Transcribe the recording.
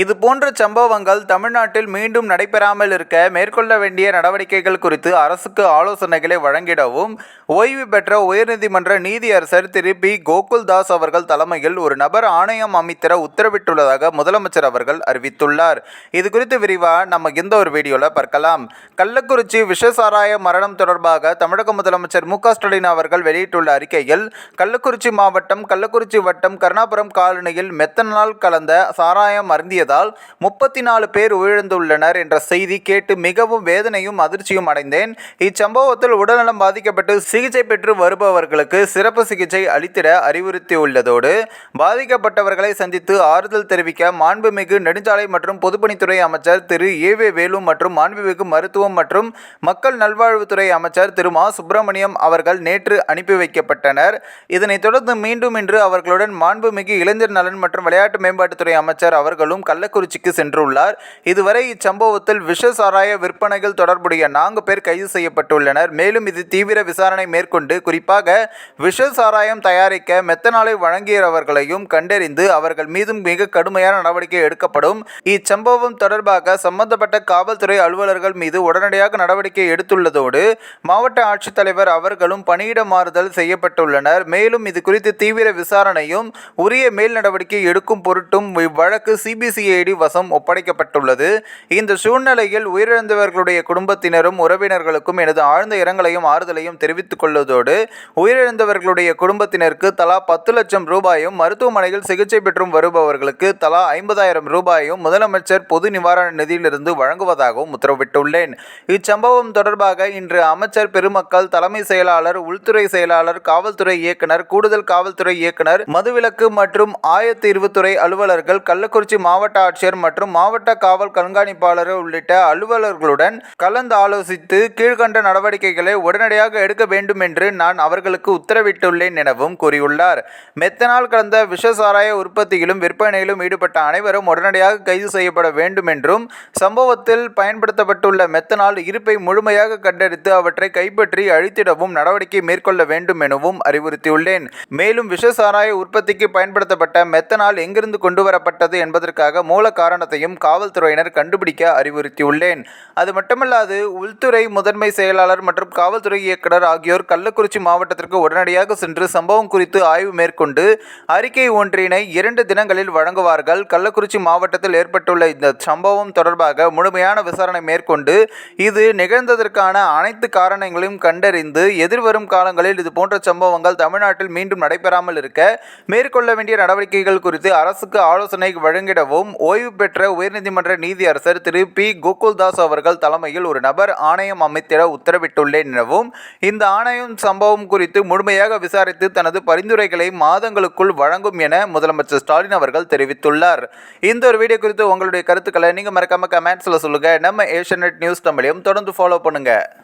இது போன்ற சம்பவங்கள் தமிழ்நாட்டில் மீண்டும் நடைபெறாமல் இருக்க மேற்கொள்ள வேண்டிய நடவடிக்கைகள் குறித்து அரசுக்கு ஆலோசனைகளை வழங்கிடவும் ஓய்வு பெற்ற உயர்நீதிமன்ற நீதியரசர் திரு பி. கோகுல்தாஸ் அவர்கள் தலைமையில் ஒரு நபர் ஆணையம் அமைத்திட உத்தரவிட்டுள்ளதாக முதலமைச்சர் அவர்கள் அறிவித்துள்ளார். இது குறித்து விரிவாக நம்ம இந்த ஒரு வீடியோவில் பார்க்கலாம். கள்ளக்குறிச்சி விஷசாராய மரணம் தொடர்பாக தமிழக முதலமைச்சர் மு க ஸ்டாலின் அவர்கள் வெளியிட்டுள்ள அறிக்கையில் கள்ளக்குறிச்சி மாவட்டம் கள்ளக்குறிச்சி வட்டம் கருணாபுரம் காலனியில் மெத்தனால் கலந்த சாராயம் தாக்கியதால் முப்பத்தி நாலு பேர் உயிரிழந்துள்ளனர் என்ற செய்தி கேட்டு மிகவும் வேதனையும் அதிர்ச்சியும் அடைந்தேன். இச்சம்பவத்தில் உடல்நலம் பாதிக்கப்பட்டு சிகிச்சை பெற்று வருபவர்களுக்கு சிறப்பு சிகிச்சை அளித்திட அறிவுறுத்தியுள்ளதோடு பாதிக்கப்பட்டவர்களை சந்தித்து ஆறுதல் தெரிவிக்க மாண்புமிகு நெடுஞ்சாலை மற்றும் பொதுப்பணித்துறை அமைச்சர் திரு. ஏ. வே. வேலு மற்றும் மாண்புமிகு மருத்துவம் மற்றும் மக்கள் நல்வாழ்வுத்துறை அமைச்சர் திரு. மா. சுப்பிரமணியம் அவர்கள் நேற்று அனுப்பி வைக்கப்பட்டனர். இதனைத் தொடர்ந்து மீண்டும் இன்று அவர்களுடன் மாண்புமிகு இளைஞர் நலன் மற்றும் விளையாட்டு மேம்பாட்டுத்துறை அமைச்சர் அவர்களும் கள்ளக்குறிச்சிக்கு சென்றுள்ளார். இதுவரை இச்சம்பவத்தில் விஷ சாராய விற்பனைகள் தொடர்புடைய நான்கு பேர் கைது செய்யப்பட்டுள்ளனர். மேலும் இது தீவிர விசாரணை மேற்கொண்டு குறிப்பாக விஷ சாராயம் தயாரிக்க மெத்தனாலை வழங்கியவர்களையும் கண்டறிந்து அவர்கள் மீதும் மிக கடுமையான நடவடிக்கை எடுக்கப்படும். இச்சம்பவம் தொடர்பாக சம்பந்தப்பட்ட காவல்துறை அலுவலர்கள் மீது உடனடியாக நடவடிக்கை எடுத்துள்ளதோடு மாவட்ட ஆட்சித்தலைவர் அவர்களும் பணியிட மாறுதல் செய்யப்பட்டுள்ளனர். மேலும் இது குறித்து தீவிர விசாரணையும் உரிய மேல் நடவடிக்கை எடுக்கும் பொருட்டும் இவ்வழக்கு சிபிசிஐடி வசம் ஒப்படைக்கப்பட்டுள்ளது. இந்த சூழ்நிலையில் உயிரிழந்தவர்களுடைய குடும்பத்தினரும் உறவினர்களுக்கும் எனது ஆழ்ந்த இரங்கலையும் ஆறுதலையும் தெரிவித்துக் கொள்வதோடு உயிரிழந்தவர்களுடைய குடும்பத்தினருக்கு தலா பத்து லட்சம் ரூபாயும் மருத்துவமனையில் சிகிச்சை பெற்றும் வருபவர்களுக்கு தலா ஐம்பதாயிரம் ரூபாயும் முதலமைச்சர் பொது நிவாரண நிதியிலிருந்து வழங்குவதாகவும் உத்தரவிட்டுள்ளேன். இச்சம்பவம் தொடர்பாக இன்று அமைச்சர் பெருமக்கள் தலைமை செயலாளர் உள்துறை செயலாளர் காவல்துறை இயக்குனர் கூடுதல் காவல்துறை இயக்குனர் மதுவிலக்கு மற்றும் ஆயத்தீர்வுத்துறை அலுவலர்கள் கள்ளக்குறிச்சி மாவட்ட ஆட்சியர் மற்றும் மாவட்ட காவல் கண்காணிப்பாளர் உள்ளிட்ட அலுவலர்களுடன் கலந்து ஆலோசித்து கீழ்கண்ட நடவடிக்கைகளை உடனடியாக எடுக்க வேண்டும் என்று நான் அவர்களுக்கு உத்தரவிட்டுள்ளேன் எனவும் கூறியுள்ளார். மெத்தனால் கலந்த விஷசாராய உற்பத்தியிலும் விற்பனையிலும் ஈடுபட்ட அனைவரும் உடனடியாக கைது செய்யப்பட வேண்டும் என்றும் சம்பவத்தில் பயன்படுத்தப்பட்டுள்ள மெத்தனால் இருப்பை முழுமையாக கண்டெடுத்து அவற்றை கைப்பற்றி அழித்திடவும் நடவடிக்கை மேற்கொள்ள வேண்டும் எனவும் அறிவுறுத்தியுள்ளேன். மேலும் விஷசாராய உற்பத்திக்கு பயன்படுத்தப்பட்ட மெத்தனால் எங்கிருந்து கொண்டு வரப்பட்டது என்பதற்காக மூல காரணத்தையும் காவல்துறையினர் கண்டுபிடிக்க அறிவுறுத்தியுள்ளேன். அது மட்டுமல்லாது உள்துறை முதன்மை செயலாளர் மற்றும் காவல்துறை இயக்குனர் ஆகியோர் கள்ளக்குறிச்சி மாவட்டத்திற்கு உடனடியாக சென்று சம்பவம் குறித்து ஆய்வு மேற்கொண்டு அறிக்கை ஒன்றினை இரண்டு தினங்களில் வழங்குவார்கள். கள்ளக்குறிச்சி மாவட்டத்தில் ஏற்பட்டுள்ள இந்த சம்பவம் தொடர்பாக முழுமையான விசாரணை மேற்கொண்டு இது நிகழ்ந்ததற்கான அனைத்து காரணங்களையும் கண்டறிந்து எதிர்வரும் காலங்களில் இது போன்ற சம்பவங்கள் தமிழ்நாட்டில் மீண்டும் நடைபெறாமல் இருக்க மேற்கொள்ள வேண்டிய நடவடிக்கைகள் குறித்து அரசுக்கு ஆலோசனை வழங்கிடவும் ஓய்வு பெற்ற உயர்நீதிமன்ற நீதியரசர் திரு. பி. கோகுல்தாஸ் அவர்கள் தலைமையில் ஒரு நபர் ஆணையம் அமைத்திட உத்தரவிட்டுள்ளேன் எனவும் இந்த ஆணையம் சம்பவம் குறித்து முழுமையாக விசாரித்து தனது பரிந்துரைகளை மாதங்களுக்குள் வழங்கும் என முதலமைச்சர் ஸ்டாலின் அவர்கள் தெரிவித்துள்ளார். இந்த ஒரு வீடியோ குறித்து உங்களுடைய கருத்துக்களை நீங்கள் மறக்காம கமெண்ட்ஸில் சொல்லுங்கள் நம்ம ஏஷியநெட் நியூஸ் தமிழையும் தொடர்ந்து ஃபாலோ பண்ணுங்கள்